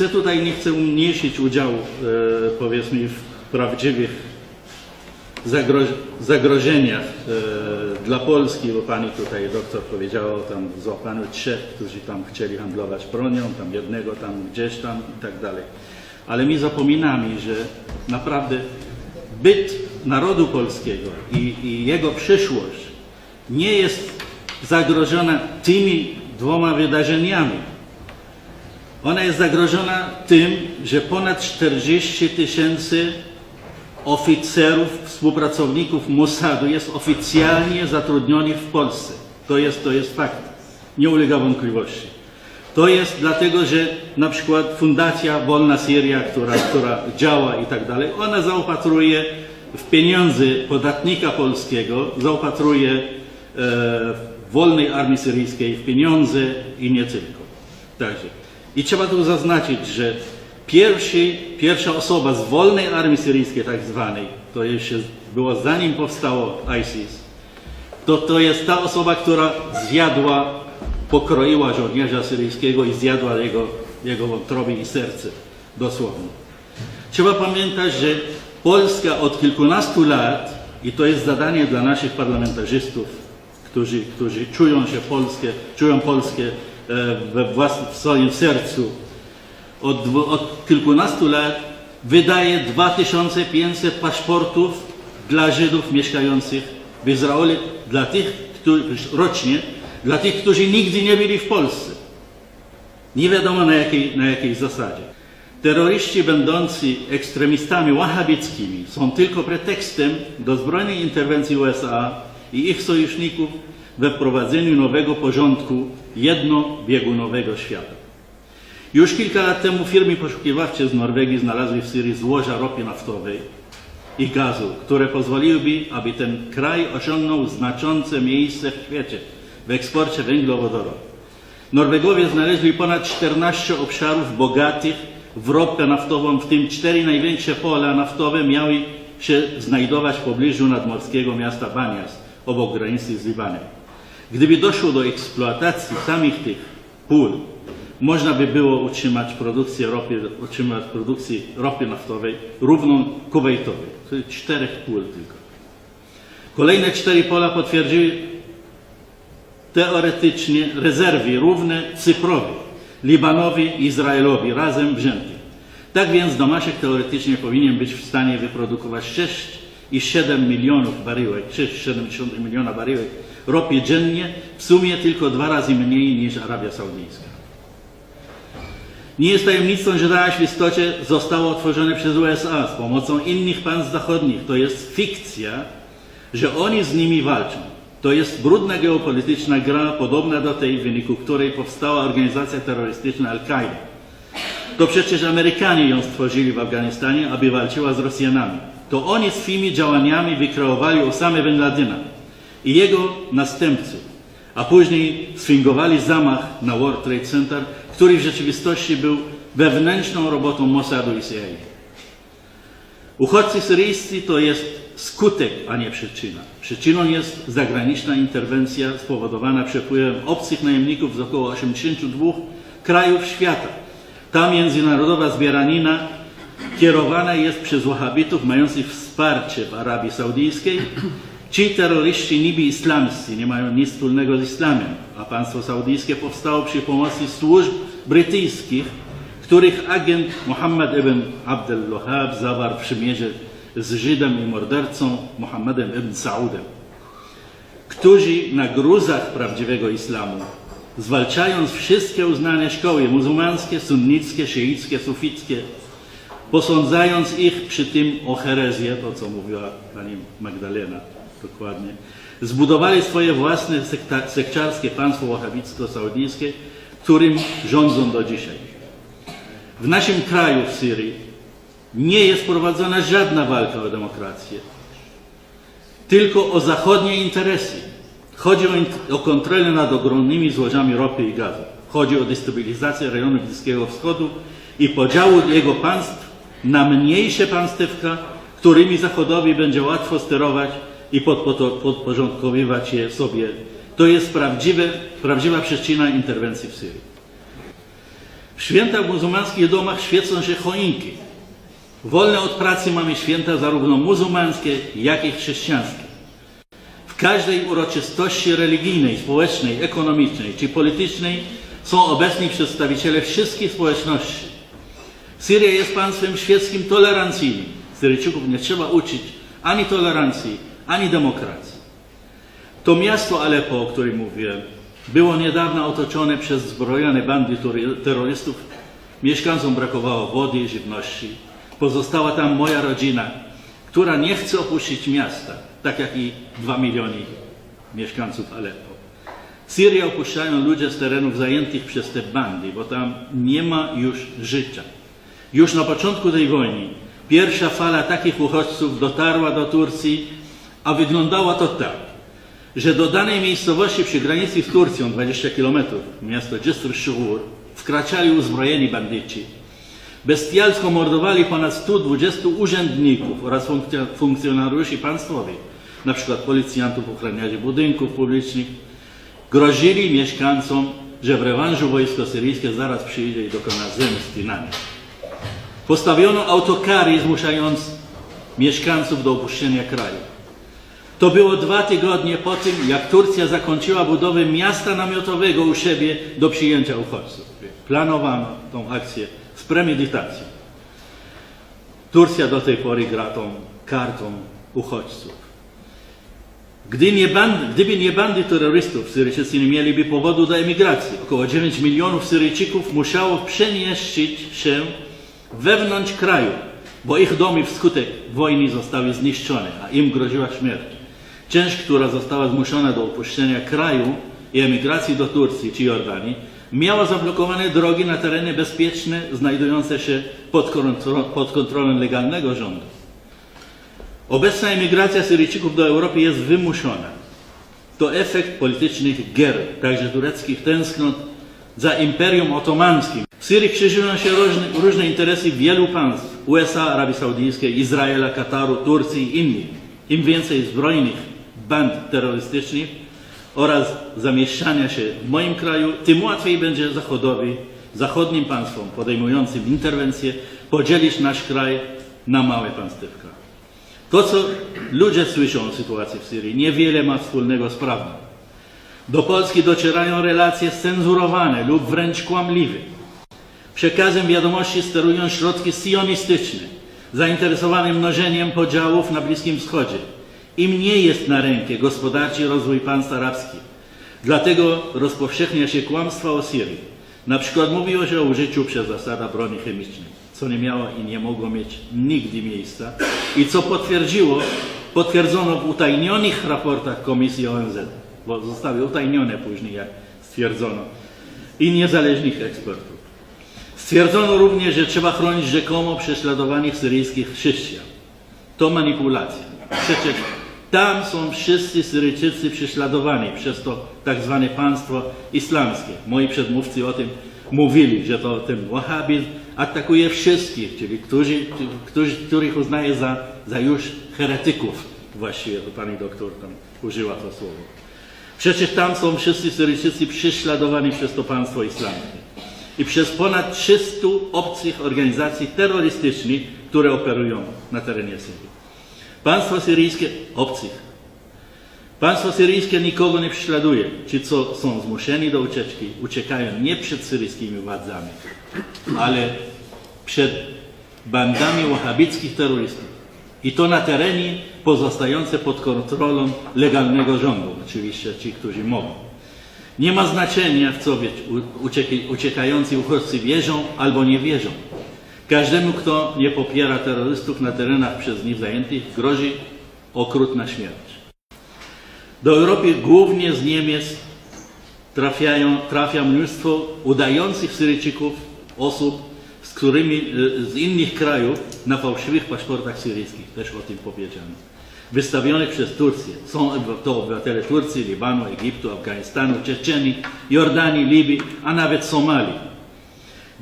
Chcę tutaj, nie chcę umniejszyć udziału, e, powiedzmy, w prawdziwych zagroż zagrożeniach e, dla Polski, bo pani tutaj doktor powiedziała tam złapaniu trzech, którzy tam chcieli handlować bronią, tam jednego tam gdzieś tam i tak dalej. Ale my zapominamy, że naprawdę byt narodu polskiego i, i jego przyszłość nie jest zagrożona tymi dwoma wydarzeniami. Ona jest zagrożona tym, że ponad 40 tysięcy oficerów, współpracowników Mossadu jest oficjalnie zatrudnionych w Polsce. To jest, to jest fakt. Nie ulega wątpliwości. To jest dlatego, że na przykład Fundacja Wolna Syria, która, która działa i tak dalej, ona zaopatruje w pieniądze podatnika polskiego, zaopatruje e, wolnej armii syryjskiej w pieniądze i nie tylko. Także. I trzeba tu zaznaczyć, że pierwszy, pierwsza osoba z wolnej armii syryjskiej tak zwanej, to jeszcze było zanim powstało ISIS, to to jest ta osoba, która zjadła, pokroiła żołnierza syryjskiego i zjadła jego, jego wątroby i serce, dosłownie. Trzeba pamiętać, że Polska od kilkunastu lat, i to jest zadanie dla naszych parlamentarzystów, którzy, którzy czują się Polskie, czują Polskę e, we własnym, w swoim sercu, od, od kilkunastu lat wydaje 2500 paszportów dla Żydów mieszkających w Izraelu, dla tych, którzy, rocznie, dla tych, którzy nigdy nie byli w Polsce. Nie wiadomo na jakiej, na jakiej zasadzie. Terroryści będący ekstremistami wahabickimi są tylko pretekstem do zbrojnej interwencji USA i ich sojuszników we wprowadzeniu nowego porządku jednobiegunowego świata. Już kilka lat temu firmy poszukiwawcze z Norwegii znalazły w Syrii złoża ropy naftowej i gazu, które pozwoliłyby, aby ten kraj osiągnął znaczące miejsce w świecie w eksporcie węglowodorów. Norwegowie znaleźli ponad 14 obszarów bogatych w ropę naftową, w tym cztery największe pola naftowe miały się znajdować w pobliżu nadmorskiego miasta Banias, obok granicy z Libanem. Gdyby doszło do eksploatacji samych tych pól, można by było utrzymać produkcję ropy, utrzymać produkcję ropy naftowej równą Kuwaitowej, czyli czterech pól tylko. Kolejne cztery pola potwierdziły teoretycznie rezerwy równe Cyprowi, Libanowi i Izraelowi razem wziętym. Tak więc Damaszek teoretycznie powinien być w stanie wyprodukować 6,7 milionów baryłek, 6,7 miliona baryłek ropy dziennie, w sumie tylko dwa razy mniej niż Arabia Saudyjska. Nie jest tajemnicą, że Daesh w istocie zostało otworzone przez USA z pomocą innych państw zachodnich. To jest fikcja, że oni z nimi walczą. To jest brudna geopolityczna gra, podobna do tej, w wyniku której powstała organizacja terrorystyczna Al-Kaida. To przecież Amerykanie ją stworzyli w Afganistanie, aby walczyła z Rosjanami. To oni swymi działaniami wykreowali Osamę Bin Ladena i jego następców, a później sfingowali zamach na World Trade Center, który w rzeczywistości był wewnętrzną robotą Mossadu i CIA. Uchodźcy syryjscy to jest skutek, a nie przyczyna. Przyczyną jest zagraniczna interwencja spowodowana przepływem obcych najemników z około 82 krajów świata. Ta międzynarodowa zbieranina kierowana jest przez wahabitów mających wsparcie w Arabii Saudyjskiej. Ci terroryści niby islamscy nie mają nic wspólnego z islamem, a państwo saudyjskie powstało przy pomocy służb brytyjskich, których agent Muhammad ibn Abdel Wahhab zawarł przymierze z Żydem i mordercą Muhammadem ibn Saudem, którzy na gruzach prawdziwego islamu, zwalczając wszystkie uznane szkoły muzułmańskie, sunnickie, szyickie, sufickie, posądzając ich przy tym o herezję, to co mówiła pani Magdalena dokładnie, zbudowali swoje własne sekta- sekciarskie państwo wahabicko-saudyjskie, którym rządzą do dzisiaj. W naszym kraju, w Syrii, nie jest prowadzona żadna walka o demokrację, tylko o zachodnie interesy. Chodzi o, o kontrolę nad ogromnymi złożami ropy i gazu. Chodzi o destabilizację rejonu Bliskiego Wschodu i podziału jego państw na mniejsze państewka, którymi Zachodowi będzie łatwo sterować i podporządkowywać je sobie. To jest prawdziwe, prawdziwa przyczyna interwencji w Syrii. W świętach muzułmańskich domach świecą się choinki. Wolne od pracy mamy święta zarówno muzułmańskie, jak i chrześcijańskie. W każdej uroczystości religijnej, społecznej, ekonomicznej czy politycznej są obecni przedstawiciele wszystkich społeczności. Syria jest państwem świeckim tolerancyjnym. Syryjczyków nie trzeba uczyć ani tolerancji, ani demokracji. To miasto Aleppo, o którym mówiłem, było niedawno otoczone przez zbrojone bandy terrorystów. Mieszkańcom brakowało wody i żywności. Pozostała tam moja rodzina, która nie chce opuścić miasta, tak jak i dwa miliony mieszkańców Aleppo. Syrię opuszczają ludzie z terenów zajętych przez te bandy, bo tam nie ma już życia. Już na początku tej wojny pierwsza fala takich uchodźców dotarła do Turcji, a wyglądało to tak, że do danej miejscowości przy granicy z Turcją, 20 km, miasto Cisr Shugur, wkraczali uzbrojeni bandyci. Bestialsko mordowali ponad 120 urzędników oraz funkcjo- funkcjonariuszy państwowych, przykład policjantów, ochroniarzy budynków publicznych. Grozili mieszkańcom, że w rewanżu wojsko syryjskie zaraz przyjdzie i dokona zemsty na nich. Postawiono autokary zmuszając mieszkańców do opuszczenia kraju. To było dwa tygodnie po tym, jak Turcja zakończyła budowę miasta namiotowego u siebie do przyjęcia uchodźców. Planowano tą akcję z premedytacją. Turcja do tej pory gra tą kartą uchodźców. Gdy nie bandy, gdyby nie bandy terrorystów, Syryjczycy nie mieliby powodu do emigracji. Około 9 milionów Syryjczyków musiało przenieść się wewnątrz kraju, bo ich domy wskutek wojny zostały zniszczone, a im groziła śmierć. Część, która została zmuszona do opuszczenia kraju i emigracji do Turcji czy Jordanii, miała zablokowane drogi na tereny bezpieczne, znajdujące się pod, pod kontrolą legalnego rządu. Obecna emigracja Syryjczyków do Europy jest wymuszona. To efekt politycznych gier, także tureckich tęsknot za Imperium Otomańskim. W Syrii krzyżują się różne, różne interesy wielu państw USA, Arabii Saudyjskiej, Izraela, Kataru, Turcji i innych. Im więcej zbrojnych band terrorystycznych oraz zamieszczania się w moim kraju, tym łatwiej będzie Zachodowi, zachodnim państwom podejmującym interwencje podzielić nasz kraj na małe państewka. To, co ludzie słyszą o sytuacji w Syrii, niewiele ma wspólnego z prawdą. Do Polski docierają relacje scenzurowane lub wręcz kłamliwe. Przekazem wiadomości sterują środki sionistyczne, zainteresowane mnożeniem podziałów na Bliskim Wschodzie. Im nie jest na rękę gospodarczy rozwój państw arabskich. Dlatego rozpowszechnia się kłamstwa o Syrii. Na przykład mówiło się o użyciu przez zasada broni chemicznej, co nie miało i nie mogło mieć nigdy miejsca i co potwierdziło, potwierdzono w utajnionych raportach Komisji ONZ, bo zostały utajnione później, jak stwierdzono, i niezależnych ekspertów. Stwierdzono również, że trzeba chronić rzekomo prześladowanych syryjskich chrześcijan. To manipulacja. Przecież tam są wszyscy Syryjczycy prześladowani przez to tak zwane państwo islamskie. Moi przedmówcy o tym mówili, że to ten wahhabizm atakuje wszystkich, czyli którzy, którzy, których uznaje za, za już heretyków. Właściwie to pani doktor tam użyła to słowo. Przecież tam są wszyscy Syryjczycy prześladowani przez to państwo islamskie i przez ponad 300 obcych organizacji terrorystycznych, które operują na terenie Syrii. Państwo syryjskie obcych. Państwo syryjskie nikogo nie prześladuje. Ci, co są zmuszeni do ucieczki, uciekają nie przed syryjskimi władzami, ale przed bandami wahabickich terrorystów. I to na terenie pozostające pod kontrolą legalnego rządu, oczywiście ci, którzy mogą. Nie ma znaczenia, w co uciekający uchodźcy wierzą albo nie wierzą. Każdemu, kto nie popiera terrorystów na terenach przez nich zajętych, grozi okrutna śmierć. Do Europy głównie z Niemiec trafiają, trafia mnóstwo udających Syryjczyków, osób, z którymi e, z innych krajów na fałszywych paszportach syryjskich, też o tym powiedziano, wystawionych przez Turcję. Są to obywatele Turcji, Libanu, Egiptu, Afganistanu, Czeczenii, Jordanii, Libii, a nawet Somalii.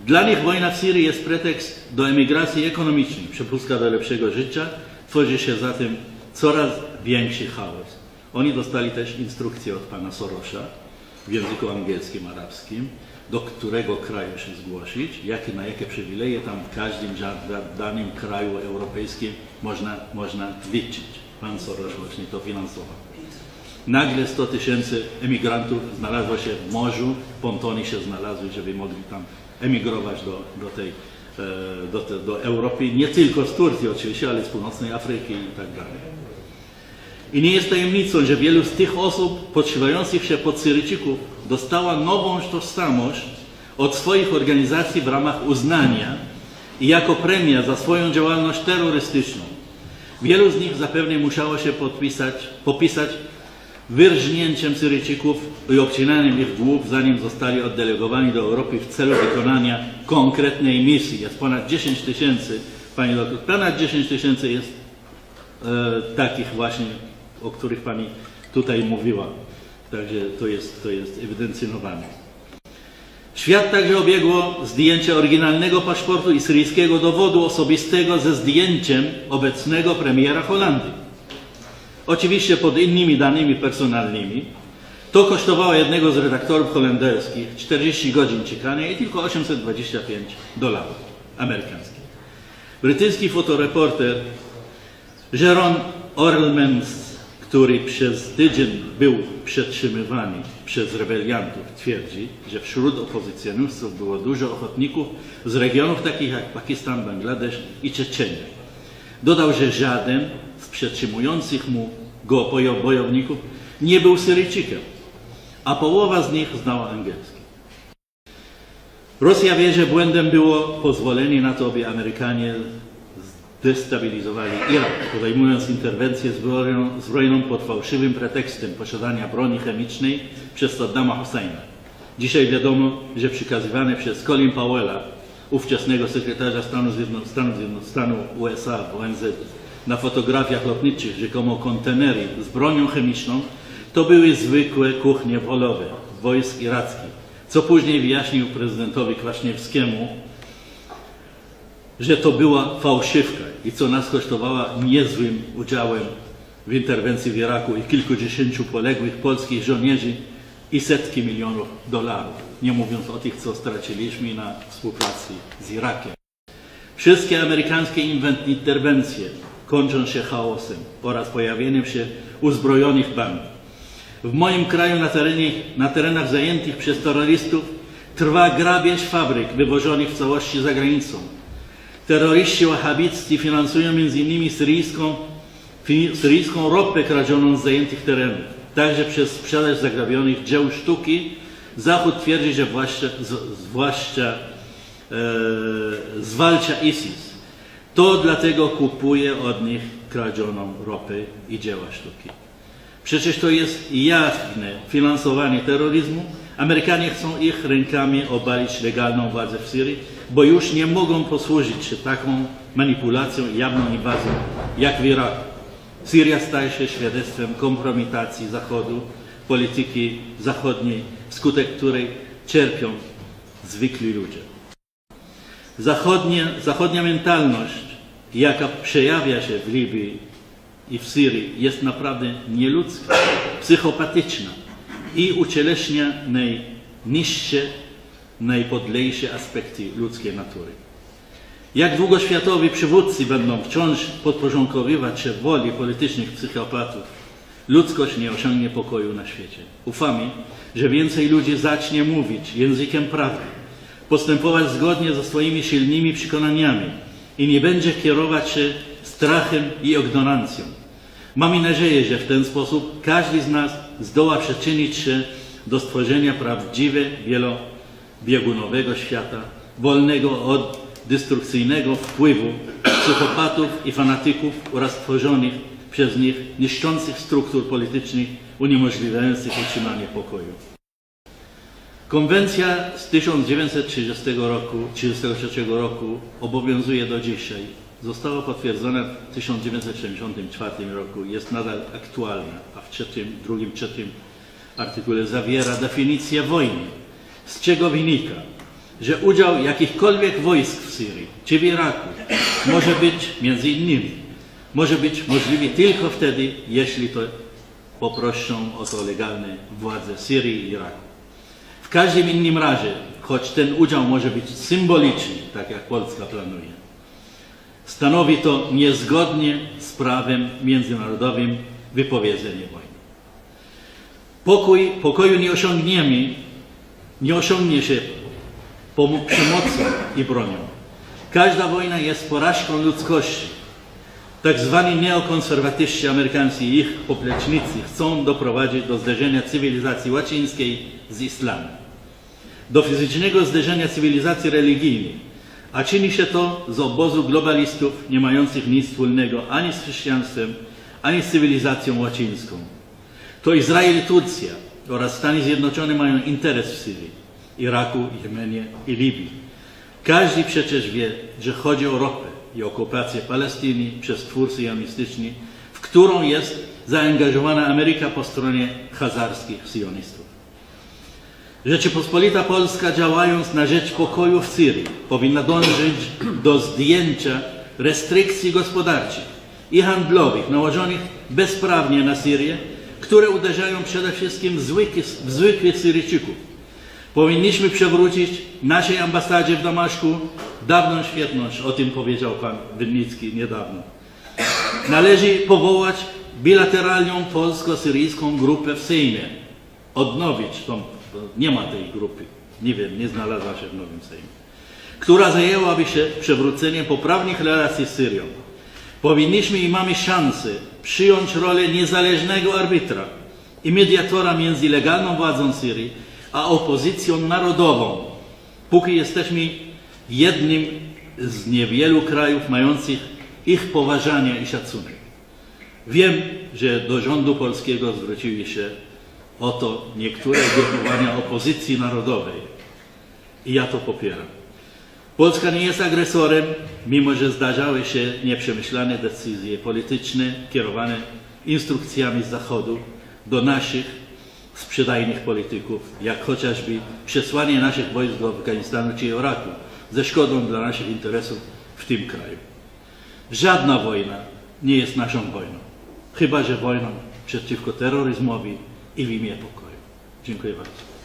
Dla nich wojna w Syrii jest pretekst do emigracji ekonomicznej, przepustka do lepszego życia. Tworzy się zatem coraz większy chaos. Oni dostali też instrukcje od pana Sorosza w języku angielskim, arabskim, do którego kraju się zgłosić, jakie, na jakie przywileje tam w każdym danym kraju europejskim można, można liczyć. Pan Soros właśnie to finansował. Nagle 100 tysięcy emigrantów znalazło się w morzu, pontony się znalazły, żeby mogli tam emigrować do, do tej, e, do, do Europy, nie tylko z Turcji oczywiście, ale z północnej Afryki i tak dalej. I nie jest tajemnicą, że wielu z tych osób podszywających się pod Syryjczyków dostała nową tożsamość od swoich organizacji w ramach uznania i jako premia za swoją działalność terrorystyczną. Wielu z nich zapewne musiało się podpisać, popisać wyrżnięciem Syryjczyków i obcinaniem ich głów, zanim zostali oddelegowani do Europy w celu wykonania konkretnej misji. Jest ponad 10 tysięcy, Pani doktor, ponad 10 tysięcy jest e, takich właśnie, o których Pani tutaj mówiła. Także to jest, to jest ewidencjonowane. Świat także obiegło zdjęcie oryginalnego paszportu i syryjskiego dowodu osobistego ze zdjęciem obecnego premiera Holandii. Oczywiście pod innymi danymi personalnymi. To kosztowało jednego z redaktorów holenderskich 40 godzin czekania i tylko 825 dolarów amerykańskich. Brytyjski fotoreporter Jeron Orlemans, który przez tydzień był przetrzymywany przez rebeliantów, twierdzi, że wśród opozycjonistów było dużo ochotników z regionów takich jak Pakistan, Bangladesz i Czeczenia. Dodał, że żaden z przetrzymujących mu go bojo- bojowników nie był Syryjczykiem, a połowa z nich znała angielski. Rosja wie, że błędem było pozwolenie na to, aby Amerykanie destabilizowali Irak, podejmując interwencję zbrojną, pod fałszywym pretekstem posiadania broni chemicznej przez Saddama Husseina. Dzisiaj wiadomo, że przekazywane przez Colin Powella, ówczesnego sekretarza Stanu Zjednoczonych Stanów Zjednoczonych Stanu USA w ONZ, na fotografiach lotniczych rzekomo kontenery z bronią chemiczną, to były zwykłe kuchnie polowe wojsk irackich, co później wyjaśnił prezydentowi Kwaśniewskiemu, że to była fałszywka i co nas kosztowała niezłym udziałem w interwencji w Iraku i kilkudziesięciu poległych polskich żołnierzy i setki milionów dolarów, nie mówiąc o tych, co straciliśmy na współpracy z Irakiem. Wszystkie amerykańskie interwencje kończą się chaosem oraz pojawieniem się uzbrojonych band. W moim kraju na, terenie, na terenach zajętych przez terrorystów trwa grabież fabryk wywożonych w całości za granicą. Terroryści wahabiccy finansują m.in. syryjską, syryjską ropę kradzioną z zajętych terenów. Także przez sprzedaż zagrabionych dzieł sztuki Zachód twierdzi, że zwłaszcza, zwłaszcza e, zwalcza ISIS. To dlatego kupuje od nich kradzioną ropę i dzieła sztuki. Przecież to jest jawne finansowanie terroryzmu. Amerykanie chcą ich rękami obalić legalną władzę w Syrii, bo już nie mogą posłużyć się taką manipulacją i jawną inwazją jak w Iraku. Syria staje się świadectwem kompromitacji Zachodu, polityki zachodniej, wskutek której cierpią zwykli ludzie. Zachodnie, zachodnia mentalność, jaka przejawia się w Libii i w Syrii, jest naprawdę nieludzka, psychopatyczna i ucieleśnia najniższe, najpodlejsze aspekty ludzkiej natury. Jak długo światowi przywódcy będą wciąż podporządkowywać się woli politycznych psychopatów, ludzkość nie osiągnie pokoju na świecie. Ufamy, że więcej ludzi zacznie mówić językiem prawdy, postępować zgodnie ze swoimi silnymi przekonaniami i nie będzie kierować się strachem i ignorancją. Mamy nadzieję, że w ten sposób każdy z nas zdoła przyczynić się do stworzenia prawdziwie wielobiegunowego świata, wolnego od destrukcyjnego wpływu psychopatów i fanatyków oraz tworzonych przez nich niszczących struktur politycznych uniemożliwiających utrzymanie pokoju. Konwencja z 1930 roku, 1933 roku obowiązuje do dzisiaj. Została potwierdzona w 1974 roku, jest nadal aktualna, a w trzecim, drugim, trzecim artykule zawiera definicję wojny, z czego wynika, że udział jakichkolwiek wojsk w Syrii czy w Iraku może być, między innymi, może być możliwy tylko wtedy, jeśli to poproszą o to legalne władze Syrii i Iraku. W każdym innym razie, choć ten udział może być symboliczny, tak jak Polska planuje, stanowi to niezgodnie z prawem międzynarodowym wypowiedzenie wojny. Pokój, pokoju nie osiągniemy, nie osiągnie się przemocą i bronią. Każda wojna jest porażką ludzkości. Tak zwani neokonserwatyści amerykańscy i ich poplecznicy chcą doprowadzić do zderzenia cywilizacji łacińskiej z islamem. Do fizycznego zderzenia cywilizacji religijnej, a czyni się to z obozu globalistów nie mających nic wspólnego ani z chrześcijaństwem, ani z cywilizacją łacińską. To Izrael i Turcja oraz Stany Zjednoczone mają interes w Syrii, Iraku, Jemenie i Libii. Każdy przecież wie, że chodzi o ropę i okupację Palestyny przez twór sionistyczny, w którą jest zaangażowana Ameryka po stronie hazarskich sionistów. Rzeczypospolita Polska działając na rzecz pokoju w Syrii powinna dążyć do zdjęcia restrykcji gospodarczych i handlowych nałożonych bezprawnie na Syrię, które uderzają przede wszystkim w zwykłych, w zwykłych Syryjczyków. Powinniśmy przywrócić naszej ambasadzie w Damaszku dawną świetność, o tym powiedział pan Winnicki niedawno. Należy powołać bilateralną polsko-syryjską grupę w Sejmie. Odnowić tą, bo nie ma tej grupy, nie wiem, nie znalazła się w nowym Sejmie, która zajęłaby się przywróceniem poprawnych relacji z Syrią. Powinniśmy i mamy szansę przyjąć rolę niezależnego arbitra i mediatora między legalną władzą Syrii a opozycją narodową, póki jesteśmy jednym z niewielu krajów mających ich poważanie i szacunek. Wiem, że do rządu polskiego zwróciły się o to niektóre grupowania opozycji narodowej i ja to popieram. Polska nie jest agresorem, mimo że zdarzały się nieprzemyślane decyzje polityczne kierowane instrukcjami z Zachodu do naszych sprzedajnych polityków, jak chociażby przesłanie naszych wojsk do Afganistanu czy Iraku ze szkodą dla naszych interesów w tym kraju. Żadna wojna nie jest naszą wojną, chyba że wojną przeciwko terroryzmowi i w imię pokoju. Dziękuję bardzo.